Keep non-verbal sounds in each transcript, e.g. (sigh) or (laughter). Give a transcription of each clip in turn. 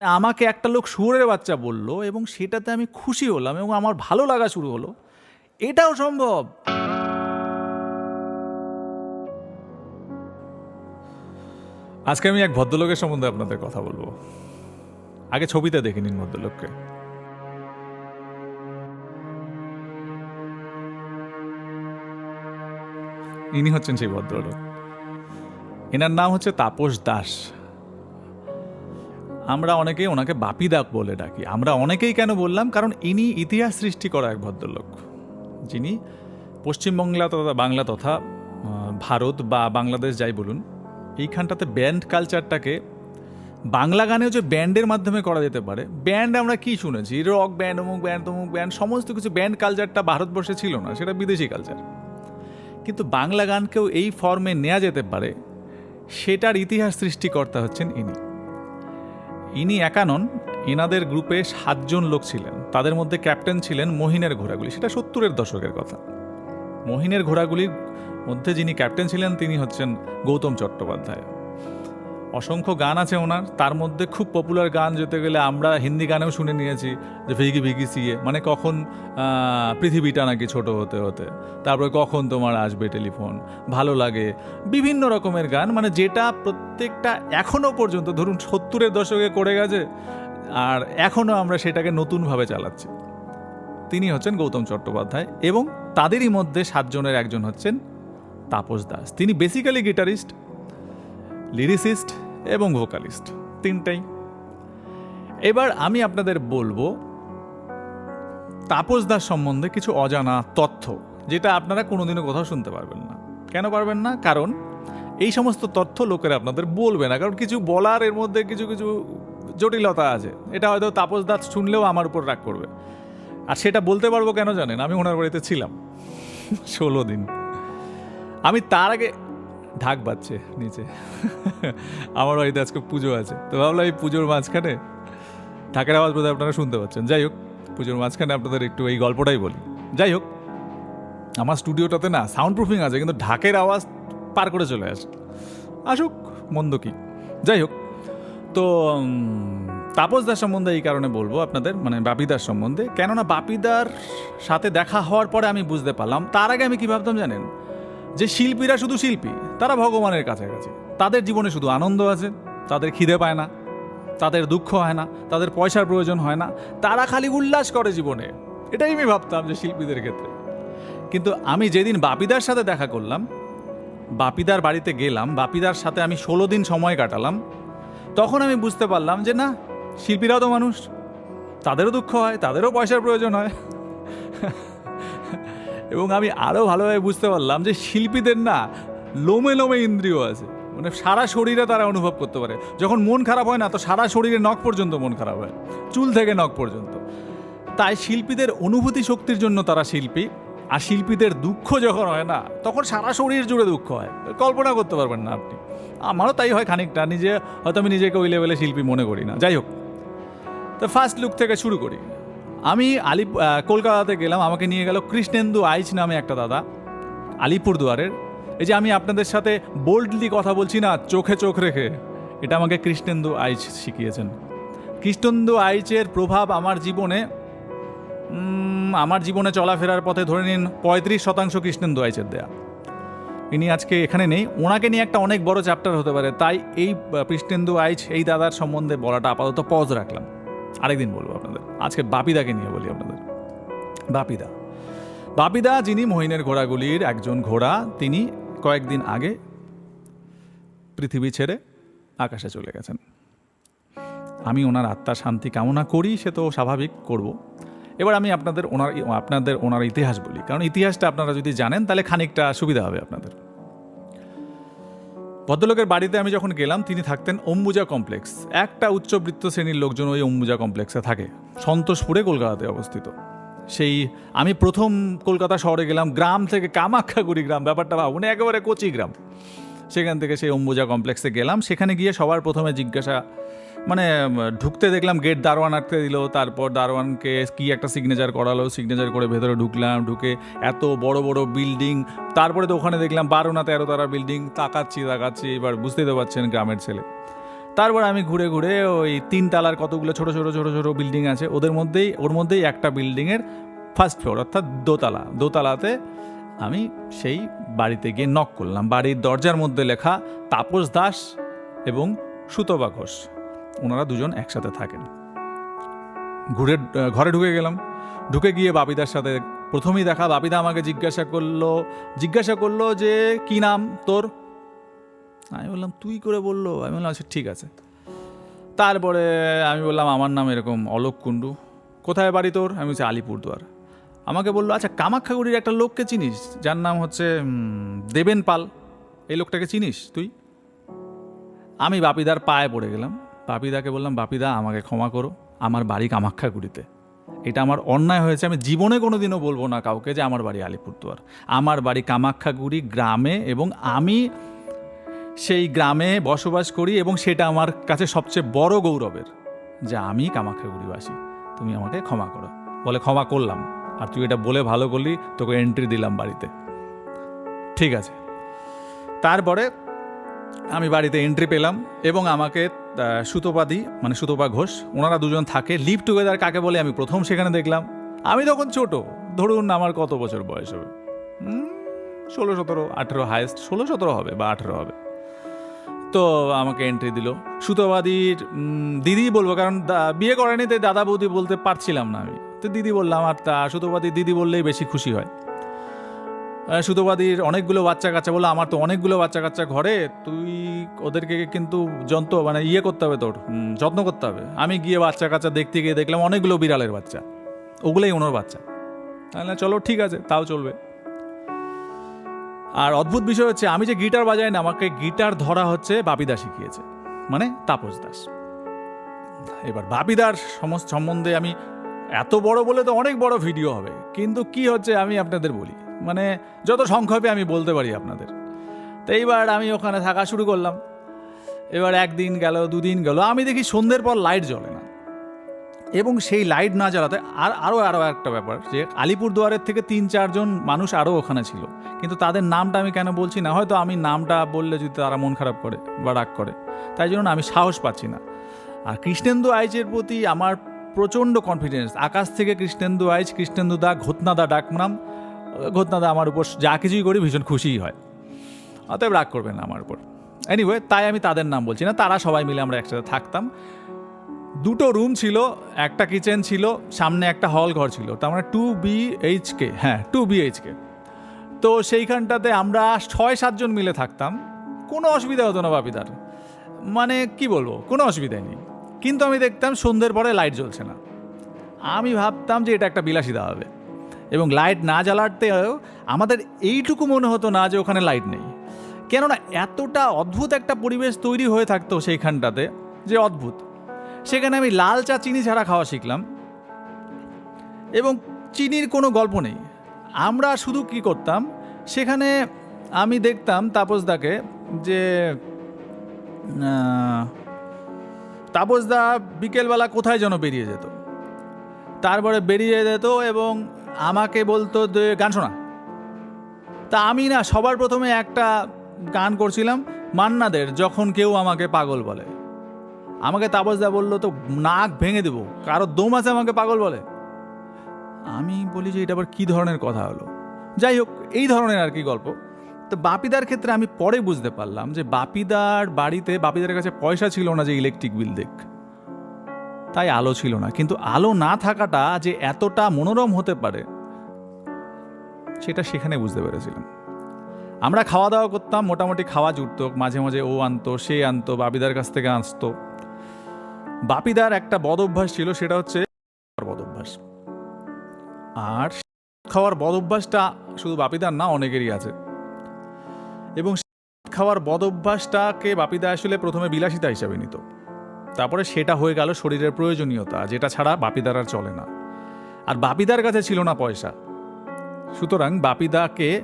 আমাকে একটা লোক শুয়োরের বাচ্চা বলল এবং সেটাতে আমি খুশি হলাম এবং আমার ভালো লাগা শুরু হলো। এটাও সম্ভব? আজকে আমি এক ভদ্রলোকের সম্বন্ধে আপনাদের কথা বলব। আগে ছবিতে দেখে নিন ভদ্রলোককে। ইনি হচ্ছেন সেই ভদ্রলোক। এনার নাম হচ্ছে তাপস দাস। আমরা অনেকেই ওনাকে বাপিদা বলে ডাকি। আমরা অনেকেই কেন বললাম? কারণ ইনি ইতিহাস সৃষ্টি করা এক ভদ্রলোক। যিনি পশ্চিমবাংলা তথা বাংলা তথা ভারত বা বাংলাদেশ যাই বলুন, এইখানটাতে ব্যান্ড কালচারটাকে, বাংলা গানেও যে ব্যান্ডের মাধ্যমে করা যেতে পারে, ব্যান্ড আমরা কি শুনেছি? রক ব্যান্ড, অমুক ব্যান্ড, তমুক ব্যান্ড, সমস্ত কিছু ব্যান্ড কালচারটা ভারতবর্ষে ছিল না, সেটা বিদেশি কালচার। কিন্তু বাংলা গানকেও এই ফর্মে নেওয়া যেতে পারে, সেটার ইতিহাস সৃষ্টিকর্তা হচ্ছেন ইনি। ইনি একা নন এনাদের গ্রুপে সাতজন লোক ছিলেন। তাদের মধ্যে ক্যাপ্টেন ছিলেন মহিনের ঘোড়াগুলি, সেটা সত্তরের দশকের কথা। মহিনের ঘোড়াগুলির মধ্যে যিনি ক্যাপ্টেন ছিলেন, তিনি হচ্ছেন গৌতম চট্টোপাধ্যায়। অসংখ্য গান আছে ওনার। তার মধ্যে খুব পপুলার গান যেতে গেলে আমরা হিন্দি গানেও শুনে নিয়েছি, যে ভিগি ভিগি সিয়ে। মানে কখন পৃথিবীটা নাকি ছোট হতে হতে। তারপরে কখন তোমার আসবে টেলিফোন? ভালো লাগে। বিভিন্ন রকমের গান মানে যেটা প্রত্যেকটা এখনও পর্যন্ত, ধরুন সত্তরের দশকে করে গেছে, আর এখনও আমরা সেটাকে নতুনভাবে চালাচ্ছি। তিনি হচ্ছেন গৌতম চট্টোপাধ্যায় এবং তাদেরই মধ্যে সাতজনের একজন হচ্ছেন তাপস দাস। তিনি বেসিক্যালি গিটারিস্ট লিরিসিস্ট এবং ভোকালিস্ট তিনটাই। এবার আমি আপনাদের বলব, তাপস দাস সম্বন্ধে কিছু অজানা তথ্য, যেটা আপনারা কোনোদিনও কোথাও শুনতে পারবেন না। কেন পারবেন না? কারণ এই সমস্ত তথ্য লোকেরা আপনাদের বলবে না, কারণ কিছু বলার এর মধ্যে কিছু কিছু জটিলতা আছে। এটা হয়তো তাপস দাস শুনলেও আমার উপর রাগ করবে। আর সেটা বলতে পারব কেন জানেন? আমি ওনার বাড়িতে ছিলাম। ষোলো দিন। আমি তার আগে ঢাক বাজছে নিচে। আমার বাড়িতে আজকে পুজো আছে। তো ভাবলাম এই পুজোর মাঝখানে ঢাকের আওয়াজ বোধহয় আপনারা শুনতে পাচ্ছেন। যাই হোক, পুজোর মাঝখানে আপনাদের একটু এই গল্পটাই বলি। যাই হোক, আমার স্টুডিওটাতে না সাউন্ড প্রুফিং আছে, কিন্তু ঢাকের আওয়াজ পার করে চলে আসে। আসুক, মন্দ কি। যাই হোক, তো তাপস দাস সম্বন্ধে এই কারণে বলব আপনাদের মানে বাপিদার সম্বন্ধে। কেননা বাপিদার সাথে দেখা হওয়ার পরে আমি বুঝতে পারলাম, তার আগে আমি কী ভাবতাম জানেন? যে শিল্পীরা শুধু শিল্পী, তারা ভগবানের কাছাকাছি। তাদের জীবনে শুধু আনন্দ আছে, তাদের খিদে পায় না, তাদের দুঃখ হয় না, তাদের পয়সার প্রয়োজন হয় না, তারা খালি উল্লাস করে জীবনে। এটাই আমি ভাবতাম যে শিল্পীদের ক্ষেত্রে। কিন্তু আমি যেদিন বাপিদার সাথে দেখা করলাম, বাপিদার বাড়িতে গেলাম, বাপিদার সাথে আমি ষোলো দিন সময় কাটালাম, তখন আমি বুঝতে পারলাম যে না, শিল্পীরাও তো মানুষ। তাদেরও দুঃখ হয়, তাদেরও পয়সার প্রয়োজন হয়। এবং আমি আরও ভালোভাবে বুঝতে পারলাম যে শিল্পীদের না লোমে লোমে ইন্দ্রিয় আছে। মানে সারা শরীরে তারা অনুভব করতে পারে। যখন মন খারাপ হয় না, তো সারা শরীরে নখ পর্যন্ত মন খারাপ হয়। চুল থেকে নখ পর্যন্ত। তাই শিল্পীদের অনুভূতি শক্তির জন্য তারা শিল্পী। আর শিল্পীদের দুঃখ যখন হয় না, তখন সারা শরীর জুড়ে দুঃখ হয়। কল্পনা করতে পারবেন না আপনি। আমারও তাই হয় খানিকটা। নিজে, হয়তো আমি নিজেকে ওই লেভেলে শিল্পী মনে করি না। যাই হোক। তো ফার্স্ট লুক থেকে শুরু করি। আমি আলিপ কলকাতাতে গেলাম, আমাকে নিয়ে গেল কৃষ্ণেন্দু আইচ নামে একটা দাদা, আলিপুরদুয়ারের। এই যে আমি আপনাদের সাথে বোল্ডলি কথা বলছি না, চোখে চোখ রেখে, এটা আমাকে কৃষ্ণেন্দু আইচ শিখিয়েছেন। কৃষ্ণেন্দু আইচের প্রভাব আমার জীবনে আমার জীবনে চলাফেরার পথে ধরে নিন, পঁয়ত্রিশ শতাংশ কৃষ্ণেন্দু আইচের দেয়া। ইনি আজকে এখানে নেই। ওনাকে নিয়ে একটা অনেক বড় চ্যাপ্টার হতে পারে, তাই এই কৃষ্ণেন্দু আইচ, এই দাদার সম্বন্ধে বলাটা আপাতত পজ রাখলাম। আরেকদিন বলব আপনাদের। আজকে বাপিদাকে নিয়ে বলি আপনাদের। বাপিদা। বাপিদা, যিনি মহিনের ঘোড়াগুলির একজন ঘোড়া, তিনি কয়েকদিন আগে পৃথিবী ছেড়ে আকাশে চলে গেছেন। আমি ওনার আত্মার শান্তি কামনা করি, সে তো স্বাভাবিক করব। এবার আমি আপনাদের ওনার আপনাদের ওনার ইতিহাস বলি। কারণ ইতিহাসটা আপনারা যদি জানেন, তাহলে খানিকটা সুবিধা হবে আপনাদের। ভদ্রলোকের বাড়িতে আমি যখন গেলাম, তিনি থাকতেন অম্বুজা কমপ্লেক্স। একটা উচ্চবৃত্ত শ্রেণির লোকজন ওই অম্বুজা কমপ্লেক্সে থাকে। সন্তোষপুরে কলকাতাতে অবস্থিত। সেই আমি প্রথম কলকাতা শহরে গেলাম, গ্রাম থেকে কামাখ্যাগুড়ি গ্রাম, ব্যাপারটা ভাবুন, একেবারে কচি গ্রাম সেখান থেকে সেই অম্বুজা কমপ্লেক্সে গেলাম। সেখানে গিয়ে সবার প্রথমে জিজ্ঞাসা মানে ঢুকতে দেখলাম গেট দারোয়ান আটকে দিল, তারপর দারোয়ানকে কি একটা সিগনেচার করালো সিগনেচার করে ভেতরে ঢুকলাম, ঢুকে এত বড় বড় বিল্ডিং তারপরে তো ওখানে দেখলাম বারো না তেরো তারা বিল্ডিং তাকাচ্ছি তাকাচ্ছি, এবার বুঝতেই তো পারছেন গ্রামের ছেলে। তারপর আমি ঘুরে ঘুরে ওই তিন তালার কতগুলো ছোট ছোট ছোট ছোট বিল্ডিং আছে, ওদের মধ্যেই, ওর মধ্যেই একটা বিল্ডিংয়ের ফার্স্ট ফ্লোর অর্থাৎ দোতলা। দোতলাতে আমি সেই বাড়িতে গিয়ে নক করলাম। বাড়ির দরজার মধ্যে লেখা তাপস দাস এবং সুতবা ঘোষ। ওনারা দুজন একসাথে থাকেন। ঘুরে ঘরে ঢুকে গেলাম। ঢুকে গিয়ে বাপিদার সাথে প্রথমেই দেখা, বাপিদা আমাকে জিজ্ঞাসা করল জিজ্ঞাসা করল যে, কি নাম তোর? আমি বললাম, তুই করে বলল। আমি বললাম আচ্ছা ঠিক আছে। তারপরে আমি বললাম, আমার নাম এরকম অলোক কুণ্ডু। কোথায় বাড়ি তোর? আমি বলছি, আলিপুরদুয়ার। আমাকে বলল আচ্ছা কামাখ্যাগুড়ির একটা লোককে চিনিস? যার নাম হচ্ছে দেবেন পাল। এই লোকটাকে চিনিস তুই? আমি বাপিদার পায়ে পড়ে গেলাম। বাপিদাকে বললাম, বাপিদা, আমাকে ক্ষমা করো, আমার বাড়ি কামাখ্যাগুড়িতে। এটা আমার অন্যায় হয়েছে, আমি জীবনে কোনো দিনও বলব না কাউকে যে আমার বাড়ি আলিপুরদুয়ার। আমার বাড়ি কামাখ্যাগুড়ি গ্রামে এবং আমি সেই গ্রামে বসবাস করি এবং সেটা আমার কাছে সবচেয়ে বড় গৌরবের যে আমি কামাখ্যাগুড়িবাসী। তুমি আমাকে ক্ষমা করো। বলে, ক্ষমা করলাম। আর তুই এটা বলে ভালো করলি, তোকে এন্ট্রি দিলাম বাড়িতে। ঠিক আছে। তারপরে আমি বাড়িতে এন্ট্রি পেলাম এবং আমাকে সুতোপাদি মানে সুতোপা ঘোষ, ওনারা দুজন থাকে লিভ টুগেদার কাকে বলে আমি প্রথম সেখানে দেখলাম। আমি তখন ছোট, ধরুন আমার কত বছর বয়স হবে? ষোলো, সতেরো, আঠেরো হায়েস্ট ষোলো, সতেরো হবে বা আঠেরো হবে। তো আমাকে এন্ট্রি দিল। সুতোবাদীর দিদি বলব, কারণ বিয়ে করেনি, তাই দাদা বৌদি বলতে পারছিলাম না আমি। তো দিদি বললাম, আর তা সুতোবাদী দিদি বললেই বেশি খুশি হয়। সুতোবাদীর অনেকগুলো বাচ্চা কাচ্চা বলল, আমার তো অনেকগুলো বাচ্চা কাচ্চা ঘরে, তুই ওদেরকে কিন্তু যন্ত্র মানে ইয়ে করতে হবে তোর যত্ন করতে হবে। আমি গিয়ে বাচ্চা কাচ্চা দেখতে গিয়ে দেখলাম অনেকগুলো বিড়ালের বাচ্চা, ওগুলোই ওনার বাচ্চা। তাহলে চলো, ঠিক আছে, তাও চলবে। আর অদ্ভুত বিষয় হচ্ছে, আমি যে গিটার বাজাই না, আমাকে গিটার ধরা হচ্ছে বাপিদা শিখিয়েছে মানে তাপস দাস। এবার বাপিদার সমস্ত সম্বন্ধে আমি, এত বড় বলে তো অনেক বড় ভিডিও হবে, কিন্তু কি হচ্ছে আমি আপনাদের বলি। মানে যত সংক্ষেপে আমি বলতে পারি আপনাদের। তো এইবার আমি ওখানে থাকা শুরু করলাম। এবার একদিন গেল, দুদিন গেল, আমি দেখি সন্ধ্যের পর লাইট জ্বলে না। এবং সেই লাইট না জ্বালাতে আর আরও আরও একটা ব্যাপার যে আলিপুরদুয়ারের থেকে তিন চারজন মানুষ আরও ওখানে ছিল। কিন্তু তাদের নামটা আমি কেন বলছি না, হয়তো আমি নামটা বললে যদি তারা মন খারাপ করে বা রাগ করে। তাই জন্য আমি সাহস পাচ্ছি না। আর কৃষ্ণেন্দু আইচের প্রতি আমার প্রচণ্ড কনফিডেন্স আকাশ থেকে কৃষ্ণেন্দু আইচ, কৃষ্ণেন্দু দা ঘোতনাদা ডাকনাম। ঘোতনাদা আমার উপর যা কিছুই করি ভীষণ খুশিই হয়। অতএব রাগ করবেন না আমার উপর। এনিওয়ে তাই আমি তাদের নাম বলছি না, তারা সবাই মিলে আমরা একসাথে থাকতাম। দুটো রুম ছিল, একটা কিচেন ছিল, সামনে একটা হল ঘর ছিল, তার মানে টু বিএইচকে হ্যাঁ টু বিএইচকে তো সেইখানটাতে আমরা ছয় সাতজন মিলে থাকতাম, কোনো অসুবিধা হতো না বাপিদার। মানে কি বলব, কোনো অসুবিধাই নেই। কিন্তু আমি দেখতাম সন্ধ্যের পরে লাইট জ্বলছে না। আমি ভাবতাম যে এটা একটা বিলাসিতা হবে। এবং লাইট না জ্বালাতেও আমাদের এইটুকু মনে হতো না যে ওখানে লাইট নেই। কেননা এতটা অদ্ভুত একটা পরিবেশ তৈরি হয়ে থাকতো সেইখানটাতে যে অদ্ভুত। সেখানে আমি লাল চা চিনি ছাড়া খাওয়া শিখলাম। এবং চিনির কোনো গল্প নেই। আমরা শুধু কি করতাম? সেখানে আমি দেখতাম তাপসদাকে যে তাপসদা বিকেলবেলা কোথায় যেন বেরিয়ে যেত। তারপরে বেরিয়ে যেত এবং আমাকে বলতো যে, গান শোনা। তা আমি না সবার প্রথমে একটা গান করছিলাম, মান্নাদের, যখন কেউ আমাকে পাগল বলে। আমাকে তাপসদা বলল তো নাক ভেঙে দেবো, কারও দম আছে আমাকে পাগল বলে? আমি বলি যে, এটা আবার কী ধরনের কথা হলো? যাই হোক, এই ধরনের আর কি গল্প। তো বাপিদার ক্ষেত্রে আমি পরে বুঝতে পারলাম যে, বাপিদার বাড়িতে, বাপিদার কাছে পয়সা ছিল না যে ইলেকট্রিক বিল দেখ। তাই আলো ছিল না। কিন্তু আলো না থাকাটা যে এতটা মনোরম হতে পারে, সেটা সেখানে বুঝতে পেরেছিলাম। আমরা খাওয়া দাওয়া করতাম, মোটামুটি খাওয়া জুটতো, মাঝে মাঝে ও আনতো, সে আনতো, বাপিদার কাছ থেকে আসতো। বাপিদার একটা বদ অভ্যাস ছিল, সেটা হচ্ছে বদ অভ্যাস। আর খাওয়ার বদ অভ্যাসটা শুধু বাপিদার না, অনেকেরই আছে। এবং খাওয়ার বদ অভ্যাসটাকে বাপিদা আসলে প্রথমে বিলাসিতা হিসাবে নিত। তারপরে সেটা হয়ে গেল শরীরের প্রয়োজনীয়তা, যেটা ছাড়া বাপিদার আর চলে না। আর বাপিদার কাছে ছিল না পয়সা। সুতরাং বাপিদাকে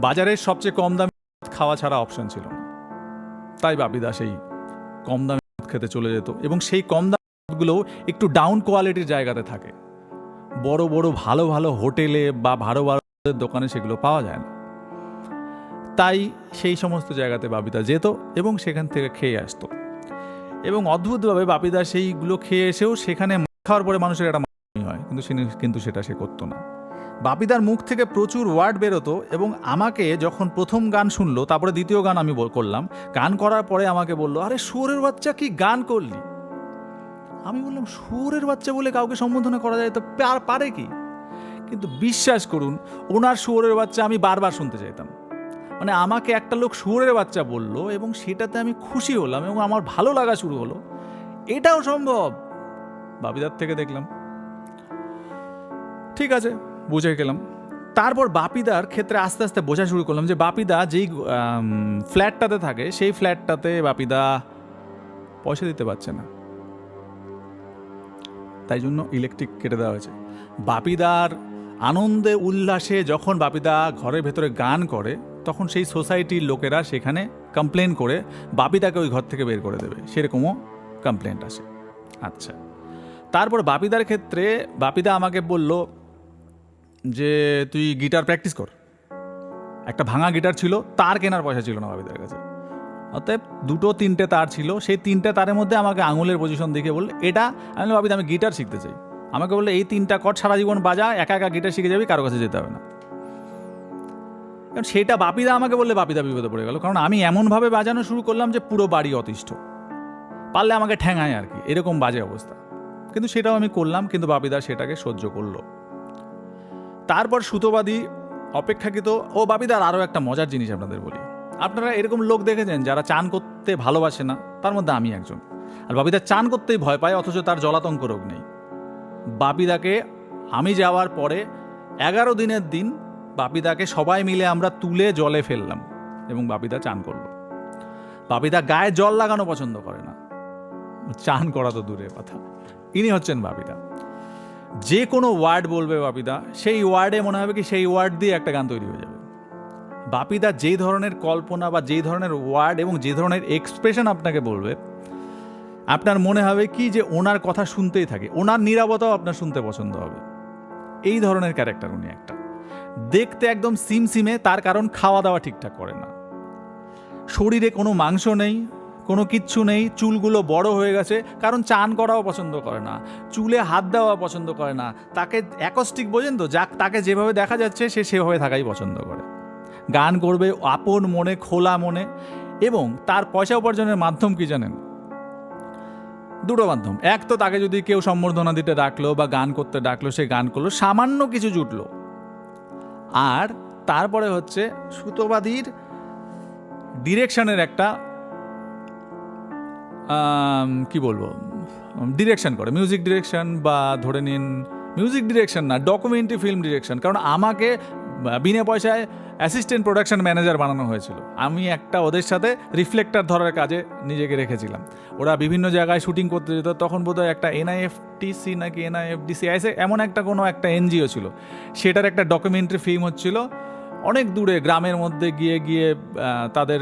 বাজারের সবচেয়ে কম দামে খাওয়া ছাড়া অপশন ছিল না। তাই বাপিদা সেই কম দামে খেতে চলে যেত এবং সেই কম দামগুলো একটু ডাউন কোয়ালিটির জায়গাতে থাকে। বড় বড় ভালো ভালো হোটেলে বা ভালো ভালো দোকানে সেগুলো পাওয়া যায় না। তাই সেই সমস্ত জায়গাতে বাবিতা যেত এবং সেখান থেকে খেয়ে আসতো। এবং অদ্ভুতভাবে বাপিদা সেইগুলো খেয়ে এসেও সেখানে খাওয়ার পরে মানুষের একটা হয়। কিন্তু সে কিন্তু সেটা সে করতো না। বাপিদার মুখ থেকে প্রচুর ওয়ার্ড বেরোতো এবং আমাকে যখন প্রথম গান শুনলো, তারপরে দ্বিতীয় গান আমি করলাম, গান করার পরে আমাকে বলল, আরে সুরের বাচ্চা কি গান করলি? আমি বললাম সুরের বাচ্চা বলে কাউকে সম্বোধনা করা যায় তো পারে কি? কিন্তু বিশ্বাস করুন, ওনার শুয়োরের বাচ্চা আমি বারবার শুনতে চাইতাম। মানে আমাকে একটা লোক শুয়োরের বাচ্চা বলল এবং সেটাতে আমি খুশি হলাম এবং আমার ভালো লাগা শুরু হলো। এটাও সম্ভব? বাপিদার থেকে দেখলাম। ঠিক আছে, বুঝে গেলাম। তারপর বাপিদার ক্ষেত্রে আস্তে আস্তে বোঝা শুরু করলাম যে বাপিদা যেই ফ্ল্যাটটাতে থাকে, সেই ফ্ল্যাটটাতে বাপিদা পয়সা দিতে পারছে না। তাই জন্য ইলেকট্রিক কেটে দেওয়া হয়েছে। বাপিদার আনন্দে উল্লাসে যখন বাপিদা ঘরের ভেতরে গান করে তখন সেই সোসাইটির লোকেরা সেখানে কমপ্লেন করে, বাপিদাকে ওই ঘর থেকে বের করে দেবে। সেরকমও কমপ্লেন্ট আসে। আচ্ছা। তারপর বাপিদার ক্ষেত্রে বাপিদা আমাকে বলল যে, তুই গিটার প্র্যাকটিস কর। একটা ভাঙা গিটার ছিল, তার কেনার পয়সা ছিল না বাপিদার কাছে। অতএব দুটো তিনটে তার ছিল, সেই তিনটে তারের মধ্যে আমাকে আঙুলের পজিশন দেখে বলল, এটা? আমি বাপিদা, আমি গিটার শিখতে চাই। আমাকে বলল, এই তিনটা কট সারা জীবন বাজা, একা একা গিটার শিখে যাবি, কারও কাছে যেতে হবে না। কারণ সেটা বাপিদা আমাকে বললে বাপিদা বিপদে পড়ে গেল। কারণ আমি এমনভাবে বাজানো শুরু করলাম যে পুরো বাড়ি অতিষ্ঠ। পারলে আমাকে ঠ্যাঙায় আর কি, এরকম বাজে অবস্থা। কিন্তু সেটাও আমি করলাম, কিন্তু বাপিদা সেটাকে সহ্য করল। তারপর সুতোবাদী অপেক্ষাকৃত, ও বাপিদার আরও একটা মজার জিনিস আপনাদের বলি। আপনারা এরকম লোক দেখেছেন যারা চান করতে ভালোবাসে না, তার মধ্যে আমি একজন। আর বাপিদা চান করতেই ভয় পায়, অথচ তার জলাতঙ্ক রোগ নেই। বাপিদাকে আমি যাওয়ার পরে এগারো দিনের দিন বাপিদাকে সবাই মিলে আমরা তুলে জলে ফেললাম এবং বাপিদা চান করল। বাপিদা গায়ে জল লাগানো পছন্দ করে না। চান করা তো দূরের কথা। ইনি হচ্ছেন বাপিদা। যে কোনো ওয়ার্ড বলবে বাপিদা, সেই ওয়ার্ডে মনে হবে কি সেই ওয়ার্ড দিয়ে একটা গান তৈরি হয়ে যাবে। বাপিদা যেই ধরনের কল্পনা বা যেই ধরনের ওয়ার্ড এবং যে ধরনের এক্সপ্রেশন আপনাকে বলবে, আপনার মনে হবে কি যে ওনার কথা শুনতেই থাকে। ওনার নিরাপত্তাও আপনার শুনতে পছন্দ হবে। এই ধরনের ক্যারেক্টার উনি একটা। দেখতে একদম সিমসিমে, তার কারণ খাওয়া দাওয়া ঠিকঠাক করে না। শরীরে কোনো মাংস নেই, কোনো কিচ্ছু নেই, চুলগুলো বড় হয়ে গেছে, কারণ চান করাও পছন্দ করে না, চুলে হাত দেওয়া পছন্দ করে না। তাকে অ্যাকস্টিক বোঝেন তো, যাক, তাকে যেভাবে দেখা যাচ্ছে, সে সেভাবে থাকাই পছন্দ করে। গান করবে আপন মনে, খোলা মনে, এবং তার পয়সা উপার্জনের মাধ্যম কি জানেন? দুটো মাধ্যম। এক তো তাকে যদি কেউ সম্বর্ধনা দিতে ডাকলো বা গান করতে ডাকলো, সে গান করল, সামান্য কিছু জুটলো। আর তারপরে হচ্ছে সুতোবাদীর ডিরেকশনের একটা কি বলব, ডিরেকশন করে, মিউজিক ডিরেকশন বা ধরে নিন, মিউজিক ডিরেকশন না, ডকুমেন্টারি ফিল্ম ডিরেকশন। কারণ আমাকে বিনা পয়সায় অ্যাসিস্ট্যান্ট প্রোডাকশন ম্যানেজার বানানো হয়েছিল। আমি একটা ওদের সাথে রিফ্লেক্টার ধরার কাজে নিজেকে রেখেছিলাম। ওরা বিভিন্ন জায়গায় শুটিং করতে যেত, তখন বোধহয় একটা এনআইএফটিসি নাকি এনআইএফডিসি আইসে এমন একটা কোনো একটা এনজিও ছিল। সেটার একটা ডকুমেন্টারি ফিল্ম হচ্ছিল। অনেক দূরে, গ্রামের মধ্যে গিয়ে গিয়ে তাদের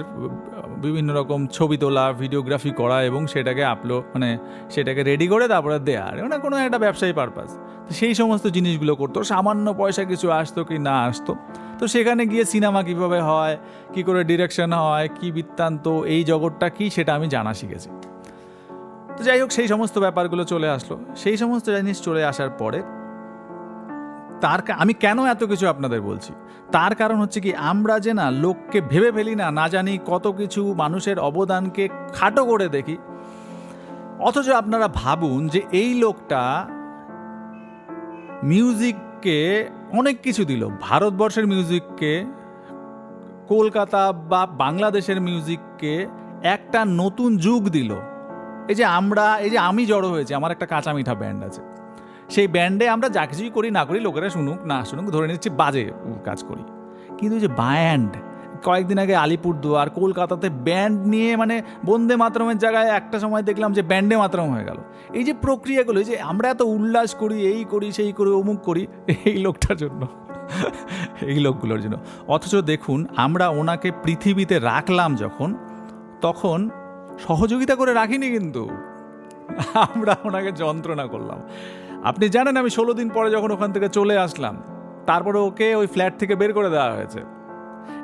বিভিন্ন রকম ছবি তোলা ভিডিওগ্রাফি করা এবং সেটাকে আপলোড মানে সেটাকে রেডি করে তারপরে দেয়া মানে কোনো একটা ব্যবসায়ী পারপাস তো সেই সমস্ত জিনিসগুলো করতো। সামান্য পয়সা কিছু আসতো কি না আসতো। তো সেখানে গিয়ে সিনেমা কীভাবে হয়, কি করে ডিরেকশন হয়, কি বৃত্তান্ত, এই জগৎটা কি সেটা আমি জানা শিখেছি। তো যাই হোক, সেই সমস্ত ব্যাপারগুলো চলে আসলো। সেই সমস্ত জিনিস চলে আসার পরে তার আমি কেন এত কিছু আপনাদের বলছি? তার কারণ হচ্ছে কি, আমরা যে না লোককে ভেবে ফেলি না না জানি কত কিছু মানুষের অবদানকে খাটো করে দেখি। অথচ আপনারা ভাবুন যে এই লোকটা মিউজিককে অনেক কিছু দিল। ভারতবর্ষের মিউজিককে, কলকাতা বা বাংলাদেশের মিউজিককে একটা নতুন যুগ দিল। এই যে আমরা, এই যে আমি জড়ো হয়েছে, আমার একটা কাঁচা মিঠা ব্যান্ড আছে। সেই ব্যান্ডে আমরা যা কিছুই করি, না করি, লোকেরা শুনুক, না শুনুক, ধরে নিচ্ছি বাজে কাজ করি। কিন্তু যে ব্যান্ড, কয়েকদিন আগে আলিপুরদুয়ার, কলকাতাতে ব্যান্ড নিয়ে মানে বন্দে মাতরমের জায়গায় একটা সময় দেখলাম যে ব্যান্ডে মাতরম হয়ে গেল। এই যে প্রক্রিয়াগুলো যে আমরা এত উল্লাস করি, এই করি, সেই করি, অমুক করি, এই লোকটার জন্য, এই লোকগুলোর জন্য। অথচ দেখুন, আমরা ওনাকে পৃথিবীতে রাখলাম যখন, তখন সহযোগিতা করে রাখিনি কিন্তু। আমরা ওনাকে যন্ত্রণা করলাম। আপনি জানেন আমি ষোলো দিন পরে যখন ওখান থেকে চলে আসলাম, তারপরে ওকে ওই ফ্ল্যাট থেকে বের করে দেওয়া হয়েছে।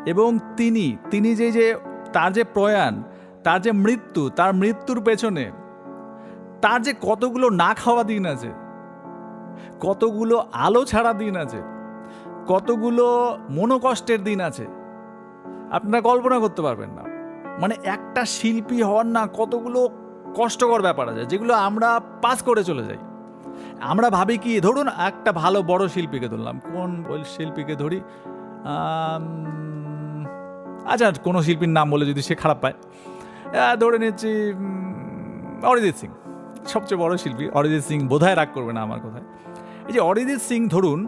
এবং তিনি তিনি যে যে, তার যে প্রয়াণ, তার যে মৃত্যু, তার মৃত্যুর পেছনে, তার যে কতগুলো না খাওয়া দিন আছে, কতগুলো আলো ছাড়া দিন আছে, কতগুলো মনোকষ্টের দিন আছে, আপনারা কল্পনা করতে পারবেন না। মানে একটা শিল্পী হওয়ার না কতগুলো কষ্টকর ব্যাপার আছে, যেগুলো আমরা পাস করে চলে যাই। আমরা ভাবি কি, ধরুন একটা ভালো বড় শিল্পীকে ধরলাম। কোন শিল্পীকে ধরি? আচ্ছা কোনো শিল্পীর নাম বলে যদি সে খারাপ পায়। ধরে নিচ্ছি অরিজিৎ সিং। সবচেয়ে বড় শিল্পী। অরিজিৎ সিং বোধহয় রাগ করবে না আমার কথায়। এই যে অরিজিৎ সিং ধরুন,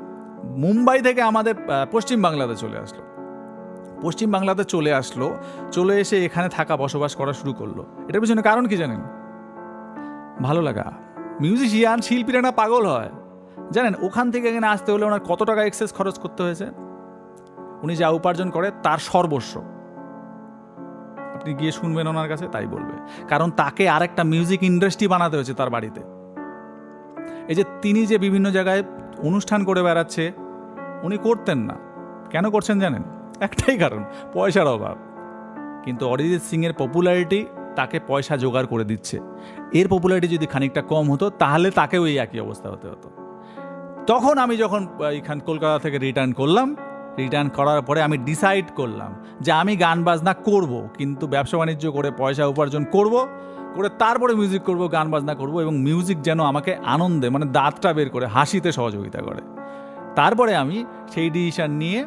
মুম্বাই থেকে আমাদের পশ্চিম বাংলাতে চলে আসলো। পশ্চিম বাংলাতে চলে আসলো, চলে এসে এখানে থাকা, বসবাস করা শুরু করল। এটার পিছনে কারণ কি জানেন? ভালো লাগা। মিউজিশিয়ান, শিল্পীরা না পাগল হয়? জানেন, ওখান থেকে এখানে আসতে হলে ওনার কত টাকা এক্সেস খরচ করতে হয়েছে? উনি যা উপার্জন করে তার সর্বস্ব। আপনি গিয়ে শুনবেন ওনার কাছে, তাই বলবে। কারণ তাকে আরেকটা মিউজিক ইন্ডাস্ট্রি বানাতে হয়েছে তার বাড়িতে। এই যে তিনি যে বিভিন্ন জায়গায় অনুষ্ঠান করে বেড়াচ্ছে, উনি করতেন না। কেন করছেন জানেন? একটাই কারণ, পয়সার অভাব। কিন্তু অরিজিৎ সিংয়ের পপুলারিটি তাকে পয়সা জোগাড় করে দিচ্ছে। এর পপুলারিটি যদি খানিকটা কম হতো, তাহলে তাকেও এই একই অবস্থা হতে হতো। তখন আমি যখন এখান কলকাতা থেকে রিটার্ন করলাম রিটার্ন করার পরে আমি ডিসাইড করলাম যে আমি গান বাজনা করব, কিন্তু ব্যবসা বাণিজ্য করে পয়সা উপার্জন করব, করে তারপরে মিউজিক করব, গান বাজনা করব এবং মিউজিক যেন আমাকে আনন্দে মানে দাঁতটা বের করে, হাসিতে সহযোগিতা করে। তারপরে আমি সেই ডিসিশন নিয়ে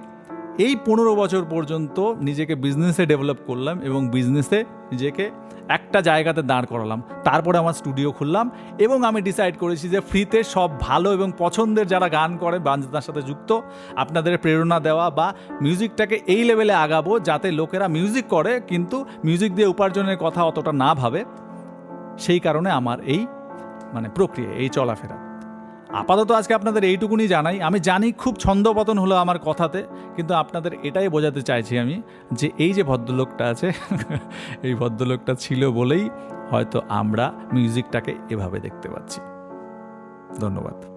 এই পনেরো বছর পর্যন্ত নিজেকে বিজনেসে ডেভেলপ করলাম এবং বিজনেসে নিজেকে একটা জায়গাতে দাঁড় করালাম। তারপরে আমার স্টুডিও খুললাম এবং আমি ডিসাইড করেছি যে ফ্রিতে সব ভালো এবং পছন্দের যারা গান করে বাজনার সাথে যুক্ত, আপনাদের প্রেরণা দেওয়া বা মিউজিকটাকে এই লেভেলে আগাবো যাতে লোকেরা মিউজিক করে কিন্তু মিউজিক দিয়ে উপার্জনের কথা অতটা না ভাবে। সেই কারণে আমার এই মানে প্রক্রিয়া, এই চলাফেরা। আপাতত আজকে আপনাদের এইটুকুনি জানাই। আমি জানি খুব ছন্দপতন হলো আমার কথাতে, কিন্তু আপনাদের এটাই বোঝাতে চাইছি আমি যে এই যে ভদ্রলোকটা আছে, (laughs) এই ভদ্রলোকটা ছিল বলেই হয়তো আমরা মিউজিকটাকে এভাবে দেখতে পাচ্ছি। ধন্যবাদ।